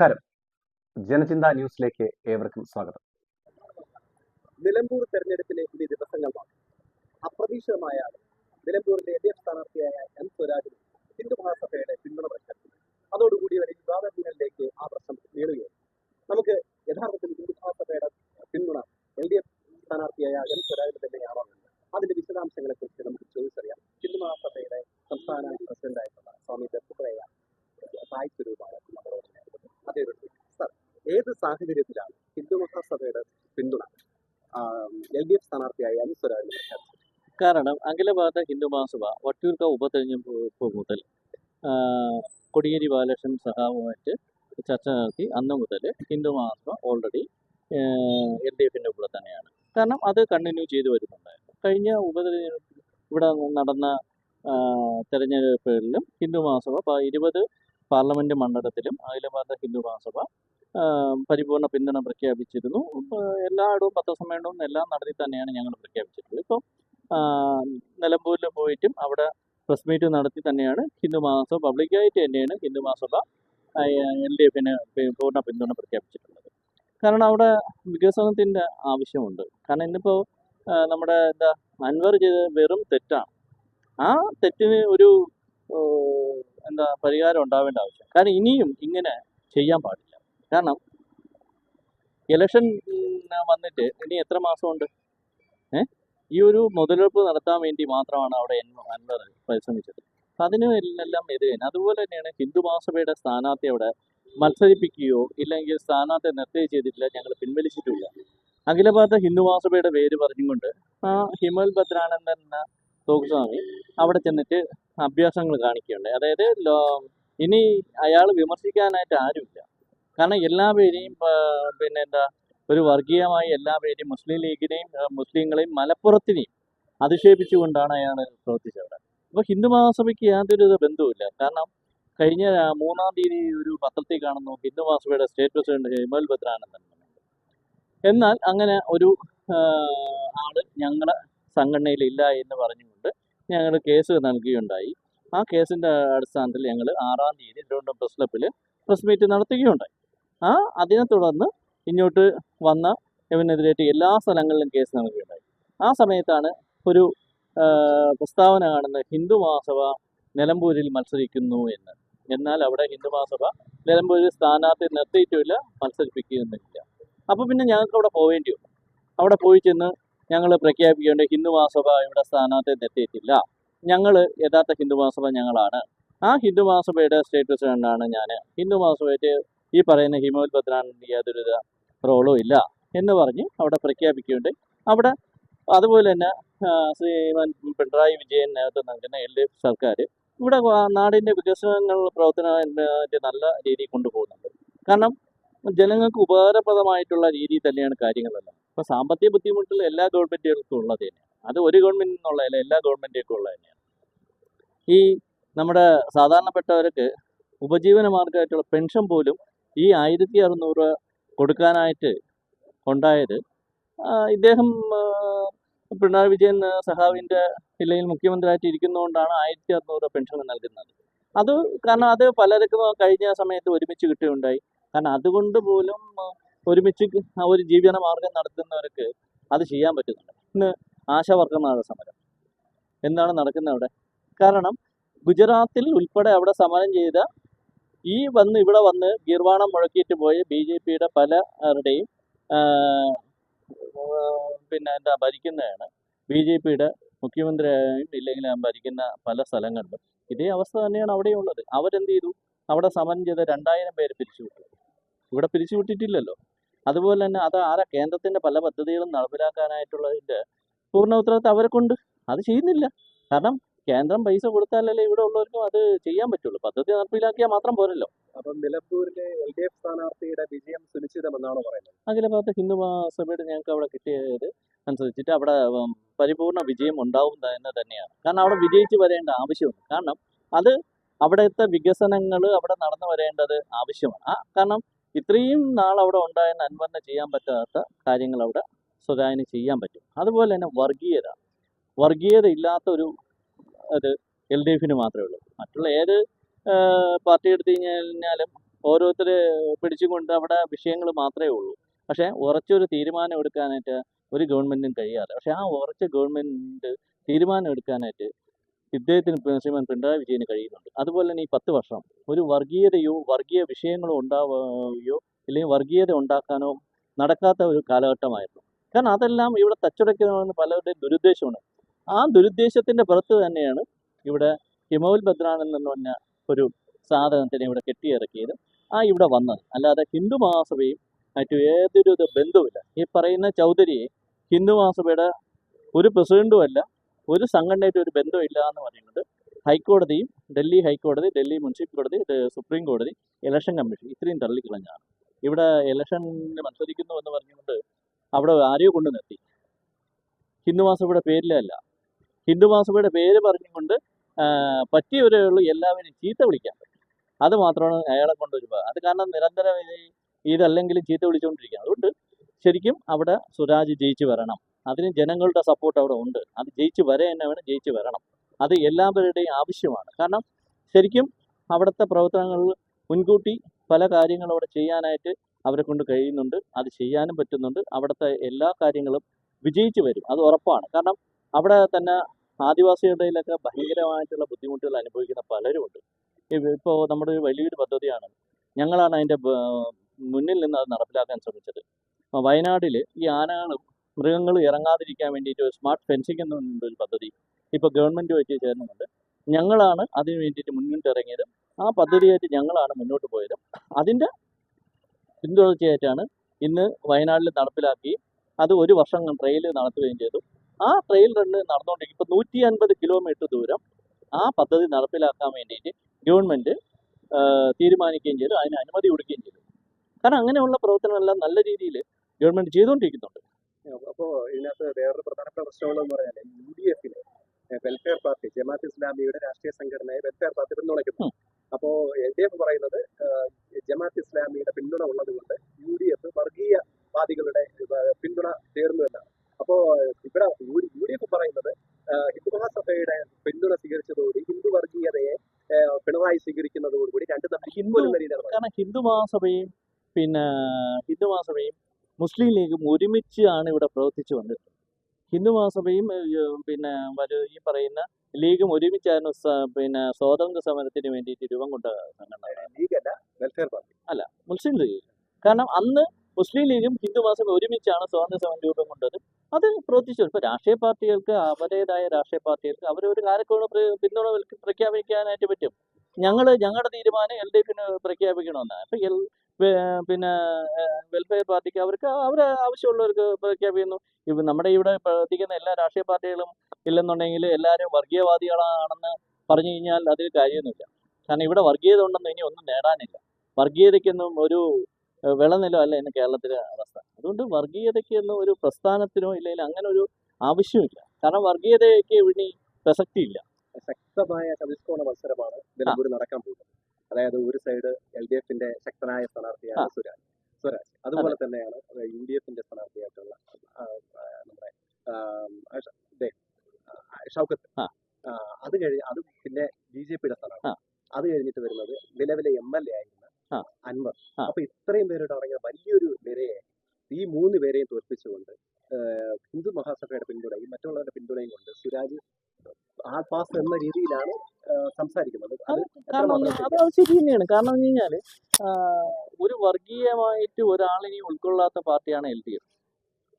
നമസ്കാരം. ജനചിന്ത ന്യൂസിലേക്ക് ഏവർക്കും സ്വാഗതം. നിലമ്പൂർ തെരഞ്ഞെടുപ്പിലെ ഇനി ദിവസങ്ങൾ മാത്രം അപ്രതീക്ഷിതമായാണ് നിലമ്പൂരിലെ എൽ ഡി എഫ് സ്ഥാനാർത്ഥിയായ എം സ്വരാജിന് ഹിന്ദു മഹാസഭയുടെ പിന്തുണ പ്രഖ്യാപിച്ചത് അതോടുകൂടി വരെ വിവാദങ്ങളിലേക്ക് ആ പ്രശ്നം നീളുകയാണ് നമുക്ക് യഥാർത്ഥത്തിൽ ഹിന്ദു മഹാസഭയുടെ പിന്തുണ എൽ ഡി എഫ് സ്ഥാനാർത്ഥിയായ എം സ്വരാജിന് തന്നെയാണോ എന്ന് അതിന്റെ വിശദാംശങ്ങളെ കുറിച്ച് നമുക്ക് ചോദിച്ചറിയാം ഹിന്ദു മഹാസഭയുടെ സംസ്ഥാന പ്രസിഡന്റായിട്ടുള്ള സ്വാമി ദത്തുപ്രയ സായി സ്വരൂപാണ് നമ്മളോട് അതേ സർ ഏത് സാഹചര്യത്തിലാണ് ഹിന്ദു മഹാസഭയുടെ പിന്തുണ എൽ ഡി എഫ് സ്ഥാനാർത്ഥിയായി പ്രഖ്യാപിച്ചത് കാരണം അഖിലഭാരത ഹിന്ദു മഹാസഭ വട്ടിയൂർക്ക ഉപതെരഞ്ഞെടുപ്പ് മുതൽ കൊടിയേരി ബാലകൃഷ്ണൻ സഹാവുമായിട്ട് ചർച്ച നടത്തി. അന്ന് മുതൽ Hindu Mahasabha already L D എഫിന്റെ കൂടെ തന്നെയാണ്. കാരണം അത് കണ്ടിന്യൂ ചെയ്തു വരുന്നുണ്ടായിരുന്നു. കഴിഞ്ഞ ഉപതെരഞ്ഞെടുപ്പ് ഇവിടെ നടന്ന തെരഞ്ഞെടുപ്പുകളിലും ഹിന്ദു മഹാസഭ ഇരുപത് പാർലമെന്റ് മണ്ഡലത്തിലും അഖിലഭാരത ഹിന്ദു മഹാസഭ പരിപൂർണ പിന്തുണ പ്രഖ്യാപിച്ചിരുന്നു. എല്ലായിടവും പത്രസമ്മേളനവും എല്ലാം നടത്തി തന്നെയാണ് ഞങ്ങൾ പ്രഖ്യാപിച്ചിട്ടുള്ളത്. ഇപ്പം നിലമ്പൂരിൽ പോയിട്ടും അവിടെ പ്രസ് മീറ്റ് നടത്തി തന്നെയാണ് ഹിന്ദു മാസം പബ്ലിക്കായിട്ട് തന്നെയാണ് ഹിന്ദു മാസമുള്ള എൽ ഡി എഫിന് പൂർണ പിന്തുണ പ്രഖ്യാപിച്ചിട്ടുള്ളത്. കാരണം അവിടെ വികസനത്തിന്റെ ആവശ്യമുണ്ട്. കാരണം ഇന്നിപ്പോൾ നമ്മുടെ എന്താ അൻവർ ചെയ്ത വെറും തെറ്റാണ്. ആ തെറ്റിന് ഒരു എന്താ പരിഹാരം ഉണ്ടാവേണ്ട ആവശ്യം. കാരണം ഇനിയും ഇങ്ങനെ ചെയ്യാൻ പാടില്ല. കാരണം ഇലക്ഷൻ വന്നിട്ട് ഇനി എത്ര മാസമുണ്ട്? ഏ? ഈ ഒരു മുതലെടുപ്പ് നടത്താൻ വേണ്ടി മാത്രമാണ് അവിടെ അൻവർ പരിശ്രമിച്ചത്. അതിന് എല്ലാം എതിരാണ് അതുപോലെ തന്നെയാണ് ഹിന്ദു മഹാസഭയുടെ സ്ഥാനാർത്ഥി അവിടെ മത്സരിപ്പിക്കുകയോ ഇല്ലെങ്കിൽ സ്ഥാനാർത്ഥി നിർത്തുകയോ ചെയ്തിട്ടില്ല ഞങ്ങൾ പിൻവലിച്ചിട്ടില്ല. അഖിലഭാരത ഹിന്ദു മഹാസഭയുടെ പേര് പറഞ്ഞുകൊണ്ട് ആ ഹിമൽ ഭദ്രാനന്ദൻ എന്ന തോക്കുസ്വാമി അവിടെ ചെന്നിട്ട് അഭ്യാസങ്ങൾ കാണിക്കുകയുണ്ട് അതായത് ഇനി അയാൾ വിമർശിക്കാനായിട്ട് ആരുമില്ല. കാരണം എല്ലാ പേരെയും ആ, പിന്നെ എന്താ ഒരു വർഗീയമായി എല്ലാ പേരെയും മുസ്ലിം ലീഗിനെയും മുസ്ലിങ്ങളെയും മലപ്പുറത്തിനെയും അധിക്ഷേപിച്ചുകൊണ്ടാണ് അയാൾ പ്രവർത്തിച്ചത്. അപ്പോൾ ഹിന്ദു മഹാസഭയ്ക്ക് യാതൊരു ബന്ധവുമില്ല. കാരണം കഴിഞ്ഞ മൂന്നാം തീയതി ഒരു പത്രത്തിൽ കാണുന്നു ഹിന്ദു മഹാസഭയുടെ സ്റ്റേറ്റ് പ്രസിഡന്റ് ഹിമൽ ഭദ്രാനന്ദൻ എന്നാൽ അങ്ങനെ ഒരു ആൾ ഞങ്ങളുടെ സംഘടനയിൽ ഇല്ല എന്ന് പറഞ്ഞുകൊണ്ട് ഞങ്ങൾ കേസ് നൽകുകയുണ്ടായി. ആ കേസിന്റെ അടിസ്ഥാനത്തിൽ ഞങ്ങൾ ആറാം തീയതി തിരുവനന്തപുരം പ്രസ് ക്ലബ്ബിൽ പ്രസ് മീറ്റ് നടത്തുകയുണ്ടായി. ആ അതിനെ തുടർന്ന് ഇങ്ങോട്ട് വന്ന ഇവനെതിരായിട്ട് എല്ലാ സ്ഥലങ്ങളിലും കേസ് നൽകുകയുണ്ടായി ആ സമയത്താണ് ഒരു പ്രസ്താവന കാണുന്ന ഹിന്ദു മഹാസഭ നിലമ്പൂരിൽ മത്സരിക്കുന്നു എന്ന്. എന്നാൽ അവിടെ ഹിന്ദു മഹാസഭ നിലമ്പൂരിൽ സ്ഥാനാർത്ഥി നിർത്തിയിട്ടുമില്ല മത്സരിപ്പിക്കുന്നില്ല അപ്പോൾ പിന്നെ ഞങ്ങൾക്ക് അവിടെ പോവേണ്ടി വന്നു. അവിടെ പോയി ചെന്ന് ഞങ്ങൾ പ്രഖ്യാപിക്കേണ്ട ഹിന്ദു മഹാസഭ ഇവിടെ സ്ഥാനാർത്ഥി നിർത്തിയിട്ടില്ല. ഞങ്ങൾ യഥാർത്ഥ ഹിന്ദു മഹാസഭ ഞങ്ങളാണ്. ആ ഹിന്ദു മഹാസഭയുടെ സ്റ്റേറ്റ് പ്രസിഡന്റാണ് ഞാൻ ഹിന്ദു മഹാസഭയുടെ ഈ പറയുന്ന ഭദ്രാനന്ദ യാതൊരു റോളും ഇല്ല എന്ന് പറഞ്ഞ് അവിടെ പ്രഖ്യാപിക്കുകയുണ്ട് അവിടെ അതുപോലെ തന്നെ ശ്രീമാൻ പിണറായി വിജയൻ നേതൃത്വം നൽകുന്ന എൽ ഡി എഫ് സർക്കാർ ഇവിടെ നാടിന്റെ വികസനങ്ങൾ പ്രവർത്തനത്തിന്റെ നല്ല രീതിയിൽ കൊണ്ടുപോകുന്നുണ്ട്. കാരണം ജനങ്ങൾക്ക് ഉപകാരപ്രദമായിട്ടുള്ള രീതിയിൽ തന്നെയാണ് കാര്യങ്ങളെല്ലാം. ഇപ്പോൾ സാമ്പത്തിക ബുദ്ധിമുട്ടിൽ എല്ലാ ഗവൺമെന്റുകൾക്കും ഉള്ളത് തന്നെയാണ് അത് ഒരു ഗവൺമെന്റ് എന്നുള്ളതല്ല എല്ലാ ഗവൺമെന്റുകൾക്കും ഉള്ളത് തന്നെയാണ്. ഈ നമ്മുടെ സാധാരണപ്പെട്ടവർക്ക് ഉപജീവനമാർഗമായിട്ടുള്ള പെൻഷൻ പോലും ഈ ആയിരത്തി അറുന്നൂറ് കൊടുക്കാനായിട്ട് ഉണ്ടായത് ഇദ്ദേഹം പിണറായി വിജയൻ സഹാവിന്റെ ജില്ലയിൽ മുഖ്യമന്ത്രിയായിട്ട് ഇരിക്കുന്നതുകൊണ്ടാണ് ആയിരത്തി അറുന്നൂറ് പെൻഷൻ നൽകുന്നത്. അത് കാരണം അത് പലർക്കും കഴിഞ്ഞ സമയത്ത് ഒരുമിച്ച് കിട്ടുകയുണ്ടായി. കാരണം അതുകൊണ്ട് പോലും ഒരുമിച്ച് ഒരു ജീവിത മാർഗം നടത്തുന്നവർക്ക് അത് ചെയ്യാൻ പറ്റുന്നുണ്ട്. ഇന്ന് ആശാ വർക്കർമാരുടെ സമരം എന്താണ് നടക്കുന്നത് അവിടെ. കാരണം ഗുജറാത്തിൽ ഉൾപ്പെടെ അവിടെ സമരം ചെയ്ത ഈ വന്ന് ഇവിടെ വന്ന് ഗീർവാണം മുഴക്കിയിട്ട് പോയ ബി ജെ പിയുടെ പലരുടെയും പിന്നെ എന്താ ഭരിക്കുന്നതാണ് ബി ജെ പിയുടെ മുഖ്യമന്ത്രിയായും ഇല്ലെങ്കിൽ ഭരിക്കുന്ന പല സ്ഥലങ്ങളിലും. ഇതേ അവസ്ഥ തന്നെയാണ് അവിടെയുള്ളത് അവരെന്ത് ചെയ്തു? അവിടെ സമരം ചെയ്ത രണ്ടായിരം പേര് പിരിച്ചുവിട്ടു. ഇവിടെ പിരിച്ചുവിട്ടിട്ടില്ലല്ലോ. അതുപോലെ തന്നെ അത് ആരാ കേന്ദ്രത്തിന്റെ പല പദ്ധതികളും നടപ്പിലാക്കാനായിട്ടുള്ളതിന്റെ പൂർണ ഉത്തരവാദിത്തം അവരെ കൊണ്ട് അത് ചെയ്യുന്നില്ല. കാരണം കേന്ദ്രം പൈസ കൊടുത്താലല്ലേ ഇവിടെ ഉള്ളവർക്കും അത് ചെയ്യാൻ പറ്റുള്ളൂ. പദ്ധതി നടപ്പിലാക്കിയാൽ മാത്രം പോരല്ലോ. അപ്പം നിലമ്പൂരിലെ എൽ ഡി എഫ് സ്ഥാനാർത്ഥിയുടെ വിജയം സുനിശ്ചിതമെന്നാണോ പറയുന്നത്? അഖിലഭാരത ഹിന്ദു മഹാസഭയുടെ ഞങ്ങൾക്ക് അവിടെ കിട്ടിയത് അനുസരിച്ചിട്ട് അവിടെ പരിപൂർണ വിജയം ഉണ്ടാവും എന്ന് തന്നെയാണ്. കാരണം അവിടെ വിജയിച്ച് വരേണ്ട ആവശ്യമുണ്ട്. കാരണം അത് അവിടുത്തെ വികസനങ്ങൾ അവിടെ നടന്നു വരേണ്ടത് ആവശ്യമാണ്. ആ കാരണം ഇത്രയും നാൾ അവിടെ ഉണ്ടായെന്ന് അൻവറിന് ചെയ്യാൻ പറ്റാത്ത കാര്യങ്ങൾ അവിടെ സ്വകാര്യം ചെയ്യാൻ പറ്റും. അതുപോലെ തന്നെ വർഗീയത. വർഗീയത ഇല്ലാത്ത ഒരു അത് എൽ ഡി എഫിന് മാത്രമേ ഉള്ളൂ. മറ്റുള്ള ഏത് പാർട്ടി എടുത്തു കഴിഞ്ഞാലും ഓരോരുത്തർ പിടിച്ചുകൊണ്ട് അവിടെ വിഷയങ്ങൾ മാത്രമേ ഉള്ളൂ. പക്ഷേ ഉറച്ചൊരു തീരുമാനം എടുക്കാനായിട്ട് ഒരു ഗവൺമെന്റിനും കഴിയാതെ പക്ഷേ ആ ഉറച്ച ഗവൺമെന്റ് തീരുമാനം എടുക്കാനായിട്ട് ഇദ്ദേഹത്തിന് ശ്രീമാൻ പിണറായി വിജയന് കഴിയുന്നുണ്ട്. അതുപോലെ തന്നെ ഈ പത്ത് വർഷം ഒരു വർഗീയതയോ വർഗീയ വിഷയങ്ങളോ ഉണ്ടാവുകയോ ഇല്ലെങ്കിൽ വർഗീയത ഉണ്ടാക്കാനോ നടക്കാത്ത ഒരു കാലഘട്ടമായിരുന്നു. കാരണം അതെല്ലാം ഇവിടെ തച്ചുടയ്ക്കണമെന്ന് പലരുടെയും ദുരുദ്ദേശമാണ്. ആ ദുരുദ്ദേശത്തിന്റെ പുറത്ത് തന്നെയാണ് ഇവിടെ ഹിമോൽ ബദ്രാൻ എന്ന് പറഞ്ഞ ഒരു സാധനത്തിനെ ഇവിടെ കെട്ടിയിറക്കിയത്. ആ ഇവിടെ വന്നത്. അല്ലാതെ ഹിന്ദു മഹാസഭയും മറ്റു ഏതൊരു ഇത് ബന്ധവുമില്ല. ഈ പറയുന്ന ചൗധരിയെ ഹിന്ദു മഹാസഭയുടെ ഒരു പ്രസിഡന്റും അല്ല ഒരു സംഘടനയായിട്ട് ഒരു ബന്ധമില്ല എന്ന് പറയുന്നത് ഹൈക്കോടതിയും ഡൽഹി ഹൈക്കോടതി ഡൽഹി മുനിസിപ്പൽ കോടതി സുപ്രീം കോടതി ഇലക്ഷൻ കമ്മീഷൻ ഇത്രയും തള്ളിക്കളഞ്ഞാണ്. ഇവിടെ ഇലക്ഷനെ മത്സരിക്കുന്നു എന്ന് പറഞ്ഞുകൊണ്ട് അവിടെ ആരെയോ കൊണ്ടു നിർത്തി ഹിന്ദു പേരിലല്ല ഹിന്ദു മഹാസഭയുടെ പേര് പറഞ്ഞുകൊണ്ട് പറ്റിയവരേ ഉള്ളൂ എല്ലാവരും ചീത്ത വിളിക്കാൻ പറ്റും. അത് മാത്രമാണ് അയാളെ കൊണ്ടൊരു അത് കാരണം നിരന്തരം ഇത് ഇതല്ലെങ്കിലും ചീത്ത വിളിച്ചുകൊണ്ടിരിക്കുക അതുകൊണ്ട് ശരിക്കും അവിടെ സുരാജ് ജയിച്ചു വരണം. അതിന് ജനങ്ങളുടെ സപ്പോർട്ട് അവിടെ ഉണ്ട്. അത് ജയിച്ചു വരെ തന്നെ വേണം ജയിച്ചു വരണം. അത് എല്ലാവരുടെയും ആവശ്യമാണ്. കാരണം ശരിക്കും അവിടുത്തെ പ്രവർത്തനങ്ങൾ മുൻകൂട്ടി പല കാര്യങ്ങളും അവിടെ ചെയ്യാനായിട്ട് അവരെ കൊണ്ട് കഴിയുന്നുണ്ട്. അത് ചെയ്യാനും പറ്റുന്നുണ്ട്. അവിടുത്തെ എല്ലാ കാര്യങ്ങളും വിജയിച്ചു വരും. അത് ഉറപ്പാണ്. കാരണം അവിടെ തന്നെ ആദിവാസികളുടെ ഇടയിലൊക്കെ ഭയങ്കരമായിട്ടുള്ള ബുദ്ധിമുട്ടുകൾ അനുഭവിക്കുന്ന പലരുമുണ്ട്. ഇപ്പോൾ നമ്മുടെ ഒരു വലിയൊരു പദ്ധതിയാണ് ഞങ്ങളാണ് അതിന്റെ മുന്നിൽ നിന്ന് അത് നടപ്പിലാക്കാൻ ശ്രമിച്ചത്. വയനാട്ടിൽ ഈ ആനകളും മൃഗങ്ങളും ഇറങ്ങാതിരിക്കാൻ വേണ്ടിയിട്ട് ഒരു സ്മാർട്ട് ഫെൻസിംഗ് എന്ന ഒരു പദ്ധതി ഇപ്പോൾ ഗവൺമെന്റ് വെച്ച് ചേർന്നുണ്ട് ഞങ്ങളാണ് അതിന് വേണ്ടിയിട്ട് മുന്നോട്ട് ഇറങ്ങിയത് ആ പദ്ധതിയായിട്ട് ഞങ്ങളാണ് മുന്നോട്ട് പോയത്. അതിന്റെ പിന്തുടർച്ചയായിട്ടാണ് ഇന്ന് വയനാട്ടിൽ നടപ്പിലാക്കി അത് ഒരു വർഷം ട്രെയിൽ നടത്തുകയും ചെയ്തു. ആ ട്രെയിൽ റണ്ണ് നടന്നുകൊണ്ടിരിക്കും ഇപ്പോൾ നൂറ്റി അൻപത് കിലോമീറ്റർ ദൂരം ആ പദ്ധതി നടപ്പിലാക്കാൻ വേണ്ടിയിട്ട് ഗവൺമെന്റ് തീരുമാനിക്കുകയും ചെയ്തു. അതിന് അനുമതി കൊടുക്കുകയും ചെയ്തു. കാരണം അങ്ങനെയുള്ള പ്രവർത്തനങ്ങളെല്ലാം നല്ല രീതിയിൽ ഗവൺമെന്റ് ചെയ്തുകൊണ്ടിരിക്കുന്നുണ്ട് അപ്പോൾ ഇതിനകത്ത് വേറൊരു പ്രധാനപ്പെട്ട പ്രശ്നങ്ങളെന്ന് പറഞ്ഞാൽ യു ഡി എഫിന് വെൽഫെയർ പാർട്ടി ജമാഅത്ത് ഇസ്ലാമിയുടെ രാഷ്ട്രീയ സംഘടനയെ വെൽഫെയർ പാർട്ടി പിന്തുണയ്ക്കുന്നു. അപ്പോൾ അപ്പോ എൽ ഡി എഫ് പറയുന്നത് ജമാഅത്ത് ഇസ്ലാമിയുടെ പിന്തുണ ഉള്ളത് കൊണ്ട് യു ഡി എഫ് വർഗീയവാദികളുടെ ഏഹ്, പിന്തുണ ചേർന്നു എന്നാണ് അപ്പോ ഇവിടെ യു ഡി എഫ് പറയുന്നത് ഏഹ്, ഹിന്ദു മഹാസഭയുടെ പിന്തുണ സ്വീകരിച്ചതോടുകൂടി ഹിന്ദു വർഗീയതയെ ഏഹ്, പിണറായി സ്വീകരിക്കുന്നതോടുകൂടി രണ്ട് തമ്മിൽ ഹിന്ദു ഹിന്ദു രീതിയിലാണ് പറയുന്നത്. കാരണം ഹിന്ദു മഹാസഭയും പിന്നെ ഹിന്ദു മഹാസഭയും മുസ്ലിം ലീഗും ഒരുമിച്ച് ആണ് ഇവിടെ പ്രവർത്തിച്ചു വന്നത്. ഹിന്ദു മഹാസഭയും പിന്നെ ഈ പറയുന്ന ലീഗും ഒരുമിച്ചായിരുന്നു പിന്നെ സ്വാതന്ത്ര്യ സമരത്തിന് വേണ്ടിയിട്ട് രൂപം കൊണ്ട സംഘടന അല്ല മുസ്ലിം ലീഗ്. കാരണം അന്ന് മുസ്ലിം ലീഗും ഹിന്ദു മഹാസഭയും ഒരുമിച്ചാണ് സ്വാതന്ത്ര്യ സമരം രൂപം കൊണ്ടത്. അത് പ്രവർത്തിച്ചു. ഇപ്പൊ രാഷ്ട്രീയ പാർട്ടികൾക്ക് അവരുടേതായ രാഷ്ട്രീയ പാർട്ടികൾക്ക് അവരൊരു കാര്യക്രമ പിന്തുണ പ്രഖ്യാപിക്കാനായിട്ട് പറ്റും. ഞങ്ങൾ ഞങ്ങളുടെ തീരുമാനം എൽ ഡി എഫിന് പ്രഖ്യാപിക്കണമെന്നാണ് അപ്പൊ എൽ പിന്നെ വെൽഫെയർ പാർട്ടിക്ക് അവർക്ക് അവരെ ആവശ്യമുള്ളവർക്ക് പ്രഖ്യാപിക്കുന്നു. ഇപ്പം നമ്മുടെ ഇവിടെ പ്രവർത്തിക്കുന്ന എല്ലാ രാഷ്ട്രീയ പാർട്ടികളും ഇല്ലെന്നുണ്ടെങ്കിൽ എല്ലാവരും വർഗീയവാദികളാണെന്ന് പറഞ്ഞു കഴിഞ്ഞാൽ അതിൽ കാര്യമൊന്നുമില്ല. കാരണം ഇവിടെ വർഗീയത ഉണ്ടെന്ന് ഇനി ഒന്നും നേടാനില്ല. വർഗീയതയ്ക്കൊന്നും ഒരു വിളനിലോ അല്ല ഇന്ന് കേരളത്തിലെ അവസ്ഥ. അതുകൊണ്ട് വർഗീയതയ്ക്കൊന്നും ഒരു പ്രസ്ഥാനത്തിനോ ഇല്ലെങ്കിൽ അങ്ങനെ ഒരു ആവശ്യമില്ല. കാരണം വർഗീയതയ്ക്ക് ഇനി പ്രസക്തിയില്ല. ശക്തമായ ചതുഷ്കോണ മത്സരമാണ് നിലമ്പൂർ നടക്കാൻ പോകുന്നത്. അതായത് ഒരു സൈഡ് എൽ ഡി എഫിന്റെ ശക്തനായ സ്ഥാനാർത്ഥിയാണ് സുരാജ് സ്വരാജ്. അതുപോലെ തന്നെയാണ് യു ഡി എഫിന്റെ സ്ഥാനാർത്ഥിയായിട്ടുള്ള നമ്മുടെ ഷൗക്കത്ത്. അത് കഴിഞ്ഞ് അത് പിന്നെ ബി ജെ പിയുടെ സ്ഥാനാർത്ഥി. അത് കഴിഞ്ഞിട്ട് വരുന്നത് നിലവിലെ എം എൽ എ ആയിരുന്ന അൻവർ. അപ്പൊ ഇത്രയും പേരോട് അടങ്ങിയ വലിയൊരു നിരയെ ഈ മൂന്ന് പേരെയും തോൽപ്പിച്ചുകൊണ്ട് ഹിന്ദു മഹാസഭയുടെ പിന്തുണയും മറ്റുള്ളവരുടെ പിന്തുണയും കൊണ്ട് സുരാജ് ആൾ പാസ് എന്ന രീതിയിലാണ് സംസാരിക്കുന്നത്. അത് അത് ശരി. തന്നെയാണ് കാരണം എന്ന് കഴിഞ്ഞാൽ ഒരു വർഗീയമായിട്ട് ഒരാളിനെ ഉൾക്കൊള്ളാത്ത പാർട്ടിയാണ് എൽ ഡി എഫ്.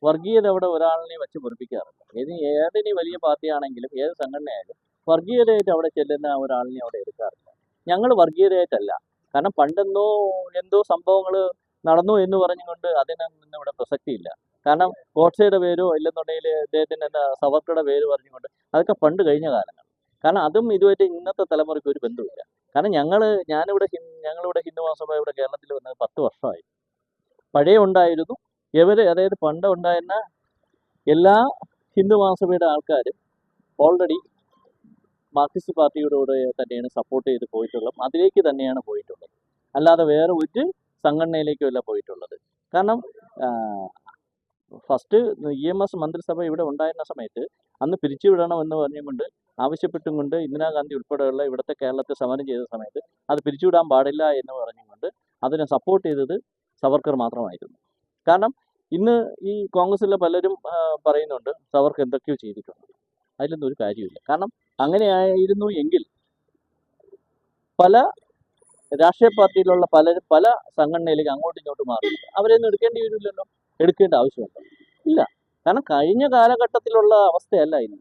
വർഗീയത അവിടെ ഒരാളിനെ വെച്ച് പൊറിപ്പിക്കാറില്ല ഏത് ഏതിനി വലിയ പാർട്ടിയാണെങ്കിലും ഏത് സംഘടനയായാലും വർഗീയതയായിട്ട് അവിടെ ചെല്ലുന്ന ഒരാളിനെ അവിടെ എടുക്കാറില്ല. ഞങ്ങൾ വർഗീയതയായിട്ടല്ല. കാരണം പണ്ടെന്നോ എന്തോ സംഭവങ്ങൾ നടന്നു എന്ന് പറഞ്ഞുകൊണ്ട് അതിനൊന്നും ഇവിടെ പ്രസക്തിയില്ല. കാരണം ഗോഡ്സയുടെ പേരോ ഇല്ലെന്നുണ്ടെങ്കിൽ അദ്ദേഹത്തിന്റെ എന്താ സവർക്കറുടെ പേര് പറഞ്ഞുകൊണ്ട് അതൊക്കെ പണ്ട് കഴിഞ്ഞ കാലങ്ങൾ. കാരണം അതും ഇതുമായിട്ട് ഇന്നത്തെ തലമുറയ്ക്ക് ഒരു ബന്ധമില്ല കാരണം ഞങ്ങൾ ഞാനിവിടെ ഞങ്ങളിവിടെ ഹിന്ദു മഹാസഭ ഇവിടെ കേരളത്തിൽ വന്നത് പത്ത് വർഷമായി. പഴയ ഉണ്ടായിരുന്നു. ഇവർ അതായത് പണ്ട് ഉണ്ടായിരുന്ന എല്ലാ ഹിന്ദു മഹാസഭയുടെ ആൾക്കാരും ഓൾറെഡി മാർക്സിസ്റ്റ് പാർട്ടിയുടെ കൂടെ തന്നെയാണ് സപ്പോർട്ട് ചെയ്ത് പോയിട്ടുള്ളത്. അതിലേക്ക് തന്നെയാണ് പോയിട്ടുള്ളത്. അല്ലാതെ വേറെ ഒരു സംഘടനയിലേക്കും അല്ല പോയിട്ടുള്ളത്. കാരണം ഫസ്റ്റ് ഇ എം എസ് മന്ത്രിസഭ ഇവിടെ ഉണ്ടായിരുന്ന സമയത്ത് അന്ന് പിരിച്ചുവിടണമെന്ന് പറഞ്ഞുകൊണ്ട് ആവശ്യപ്പെട്ടും കൊണ്ട് ഇന്ദിരാഗാന്ധി ഉൾപ്പെടെയുള്ള ഇവിടുത്തെ കേരളത്തെ സമരം ചെയ്ത സമയത്ത് അത് പിരിച്ചുവിടാൻ പാടില്ല എന്ന് പറഞ്ഞുകൊണ്ട് അതിനെ സപ്പോർട്ട് ചെയ്തത് സവർക്കർ മാത്രമായിരുന്നു. കാരണം ഇന്ന് ഈ കോൺഗ്രസ്സിലെ പലരും പറയുന്നുണ്ട് സവർക്കർ എന്തൊക്കെയോ ചെയ്തിട്ടുണ്ട്. അതിലൊന്നും ഒരു കാര്യമില്ല കാരണം അങ്ങനെയായിരുന്നു എങ്കിൽ പല രാഷ്ട്രീയ പാർട്ടിയിലുള്ള പലരും പല സംഘടനയിലേക്ക് അങ്ങോട്ടും ഇങ്ങോട്ടും മാറി അവരെയൊന്നും എടുക്കേണ്ടി വരില്ലല്ലോ. എടുക്കേണ്ട ആവശ്യമുണ്ടോ ഇല്ല. കാരണം കഴിഞ്ഞ കാലഘട്ടത്തിലുള്ള അവസ്ഥയല്ല ഇന്ന്.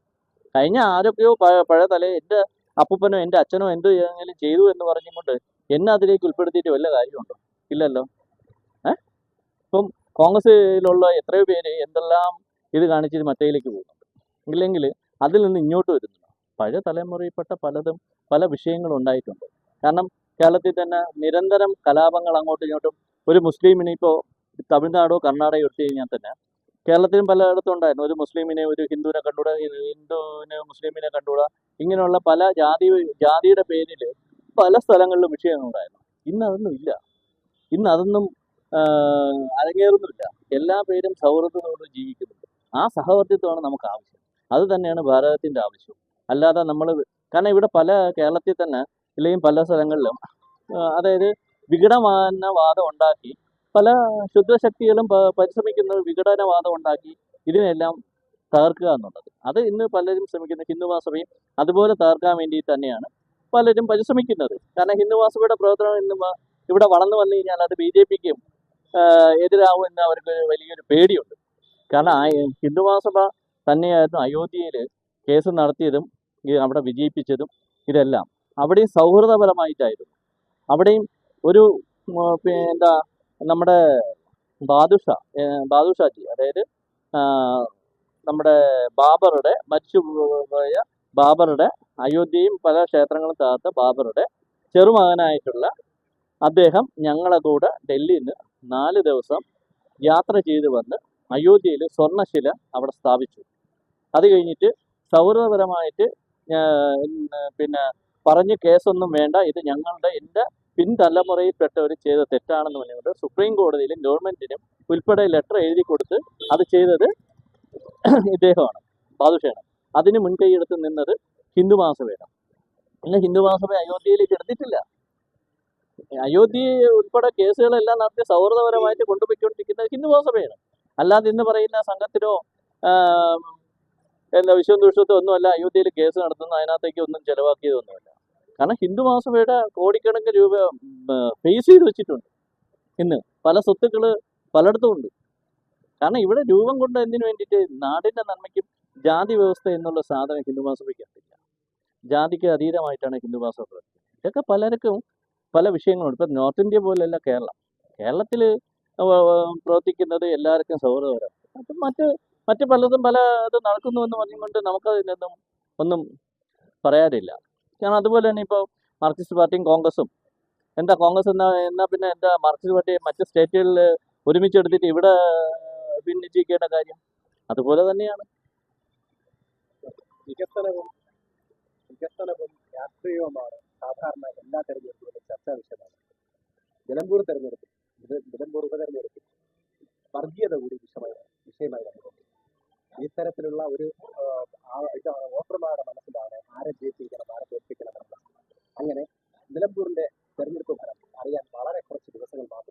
കഴിഞ്ഞ ആരൊക്കെയോ പഴയ തല എന്റെ അപ്പൂപ്പനോ എന്റെ അച്ഛനോ എന്ത് ഏതെങ്കിലും ചെയ്തു എന്ന് പറഞ്ഞുകൊണ്ട് എന്നെ അതിലേക്ക് ഉൾപ്പെടുത്തിയിട്ട് വല്ല കാര്യമുണ്ടോ? ഇല്ലല്ലോ. ഏ? ഇപ്പം കോൺഗ്രസിലുള്ള എത്രയോ പേര് എന്തെല്ലാം ഇത് കാണിച്ചിട്ട് മറ്റേയിലേക്ക് പോകുന്നുണ്ട്. ഇല്ലെങ്കിൽ അതിൽ നിന്ന് ഇങ്ങോട്ട് വരുന്നുണ്ട്. പഴയ തലമുറയിൽപ്പെട്ട പലതും പല വിഷയങ്ങളും ഉണ്ടായിട്ടുണ്ട്. കാരണം കേരളത്തിൽ തന്നെ നിരന്തരം കലാപങ്ങൾ അങ്ങോട്ടും ഇങ്ങോട്ടും ഒരു മുസ്ലിമിനെ ഇപ്പോൾ തമിഴ്നാടോ കർണാടകയോ എടുത്തു കഴിഞ്ഞാൽ തന്നെ കേരളത്തിലും പലയിടത്തും ഉണ്ടായിരുന്നു. ഒരു മുസ്ലിമിനെ ഒരു ഹിന്ദുവിനെ കണ്ടുകൂടാ ഹിന്ദുവിനെ മുസ്ലിമിനെ കണ്ടുകൂടാ. ഇങ്ങനെയുള്ള പല ജാതി ജാതിയുടെ പേരിൽ പല സ്ഥലങ്ങളിലും വിഷയങ്ങൾ ഉണ്ടായിരുന്നു. ഇന്ന് അതൊന്നും ഇല്ല. ഇന്ന് അതൊന്നും അരങ്ങേറുന്നില്ല. എല്ലാ പേരും സൗഹൃദത്തോട് ജീവിക്കുന്നുണ്ട്. ആ സഹവർത്തിത്വമാണ് നമുക്ക് ആവശ്യം. അത് തന്നെയാണ് ഭാരതത്തിന്റെ ആവശ്യം അല്ലാതെ നമ്മൾ കാരണം ഇവിടെ പല കേരളത്തിൽ തന്നെ ഇല്ലെങ്കിൽ പല സ്ഥലങ്ങളിലും അതായത് വിഘടമാന വാദം ഉണ്ടാക്കി പല ശുദ്ധശക്തികളും പരിശ്രമിക്കുന്നത് വിഘടനവാദം ഉണ്ടാക്കി ഇതിനെല്ലാം തകർക്കുക എന്നുള്ളത്. അത് ഇന്ന് പലരും ശ്രമിക്കുന്ന ഹിന്ദുവാസഭയും അതുപോലെ തകർക്കാൻ വേണ്ടി തന്നെയാണ് പലരും പരിശ്രമിക്കുന്നത്. കാരണം ഹിന്ദുവാസഭയുടെ പ്രവർത്തനം ഇന്ന് ഇവിടെ വളർന്നു വന്നു കഴിഞ്ഞാൽ അത് ബി ജെ പിക്കും എതിരാവും എന്ന് അവർക്ക് വലിയൊരു പേടിയുണ്ട്. കാരണം ആ ഹിന്ദു മഹാസഭ തന്നെയായിരുന്നു അയോധ്യയിൽ കേസ് നടത്തിയതും അവിടെ വിജയിപ്പിച്ചതും ഇതെല്ലാം. അവിടെയും സൗഹൃദപരമായിട്ടായിരുന്നു. അവിടെയും ഒരു എന്താ നമ്മുടെ ബാദുഷ ബാദുഷാജി അതായത് നമ്മുടെ ബാബറുടെ മരിച്ചുപോയ ബാബറുടെ അയോധ്യയും പല ക്ഷേത്രങ്ങളും തകർത്ത ബാബറുടെ ചെറുമകനായിട്ടുള്ള അദ്ദേഹം ഞങ്ങളെ കൂടെ ഡൽഹിയിൽ നിന്ന് നാല് ദിവസം യാത്ര ചെയ്ത് വന്ന് അയോധ്യയിൽ സ്വർണശില അവിടെ സ്ഥാപിച്ചു. അത് കഴിഞ്ഞിട്ട് സൗഹൃദപരമായിട്ട് പിന്നെ പറഞ്ഞ് കേസൊന്നും വേണ്ട ഇത് ഞങ്ങളുടെ എന്റെ പിൻതലമുറയിൽപ്പെട്ടവർ ചെയ്ത തെറ്റാണെന്ന് പറഞ്ഞുകൊണ്ട് സുപ്രീം കോടതിയിലും ഗവൺമെന്റിനും ഉൾപ്പെടെ ലെറ്റർ എഴുതി കൊടുത്ത് അത് ചെയ്തത് ഇദ്ദേഹമാണ് ബാദുഷയാണ് അതിന് മുൻകൈയെടുത്ത് നിന്നത് ഹിന്ദു മഹാസഭയാണ് ഇന്ന് ഹിന്ദു മഹാസഭ അയോധ്യയിലേക്ക് എടുത്തിട്ടില്ല. അയോധ്യ ഉൾപ്പെടെ കേസുകളെല്ലാം നടത്തി സൗഹൃദപരമായിട്ട് കൊണ്ടുപോയിക്കൊണ്ടിരിക്കുന്നത് ഹിന്ദു മഹാസഭയാണ് അല്ലാതെ ഇന്ന് പറയുന്ന സംഘത്തിനോ എന്താ വിശ്വം ദുഷ്ടത്തോ ഒന്നുമല്ല അയോധ്യയിൽ കേസ് നടത്തുന്ന അതിനകത്തേക്ക് ഒന്നും ചെലവാക്കിയതൊന്നുമല്ല. കാരണം ഹിന്ദു മഹാസഭയുടെ കോടിക്കണക്കിന് രൂപ ഫേസ് ചെയ്ത് വെച്ചിട്ടുണ്ട് ഇന്ന്. പല സ്വത്തുക്കൾ പലയിടത്തും ഉണ്ട് കാരണം ഇവിടെ രൂപം കൊണ്ട് എന്തിനു വേണ്ടിയിട്ട് നാടിന്റെ നന്മയ്ക്കും ജാതി വ്യവസ്ഥ എന്നുള്ള സാധനം ഹിന്ദു മഹാസഭയ്ക്ക് എത്തില്ല. ജാതിക്ക് അതീതമായിട്ടാണ് ഹിന്ദു മഹാസഭ പ്രവർത്തിക്കുന്നത്. ഇതൊക്കെ പലർക്കും പല വിഷയങ്ങളുണ്ട്. ഇപ്പം നോർത്ത് ഇന്ത്യ പോലെയല്ല കേരളം. കേരളത്തിൽ പ്രവർത്തിക്കുന്നത് എല്ലാവർക്കും സൗഹൃദപരം അപ്പം മറ്റ് മറ്റ് പലതും പല ഇത് നടക്കുന്നു എന്ന് പറഞ്ഞുകൊണ്ട് നമുക്കതിനൊന്നും ഒന്നും പറയാനില്ല. കാരണം അതുപോലെ തന്നെ ഇപ്പോൾ മാർക്സിസ്റ്റ് പാർട്ടിയും കോൺഗ്രസും. എന്താ കോൺഗ്രസ് എന്നാ എന്നാ പിന്നെ എന്താ മാർക്സിസ്റ്റ് പാർട്ടി മറ്റ് സ്റ്റേറ്റുകളിൽ ഒരുമിച്ചെടുത്തിട്ട് ഇവിടെ ഭിന്നിച്ചിരിക്കേണ്ട കാര്യം? അതുപോലെ തന്നെയാണ്. വികസനവും വികസനവും രാഷ്ട്രീയവുമാണ് സാധാരണ എല്ലാ തെരഞ്ഞെടുപ്പുകളും ചർച്ചാ വിഷയമാണ്. നിലമ്പൂർ തെരഞ്ഞെടുപ്പ് നിലമ്പൂർ ഉപതെരഞ്ഞെടുപ്പ് വർഗീയത കൂടി വിഷയമായി വിഷയമായി വന്നിട്ടുണ്ട്. ഇത്തരത്തിലുള്ള ഒരു ആ ഇത് വോട്ടർമാരുടെ മനസ്സിലാണ് ആരെ ജയിപ്പിക്കണം ആരെ തോൽപ്പിക്കണം എന്നുള്ളത് അങ്ങനെ നിലമ്പൂരിന്റെ തെരഞ്ഞെടുപ്പ് ഫലം അറിയാൻ വളരെ കുറച്ച് ദിവസങ്ങൾ മാത്രം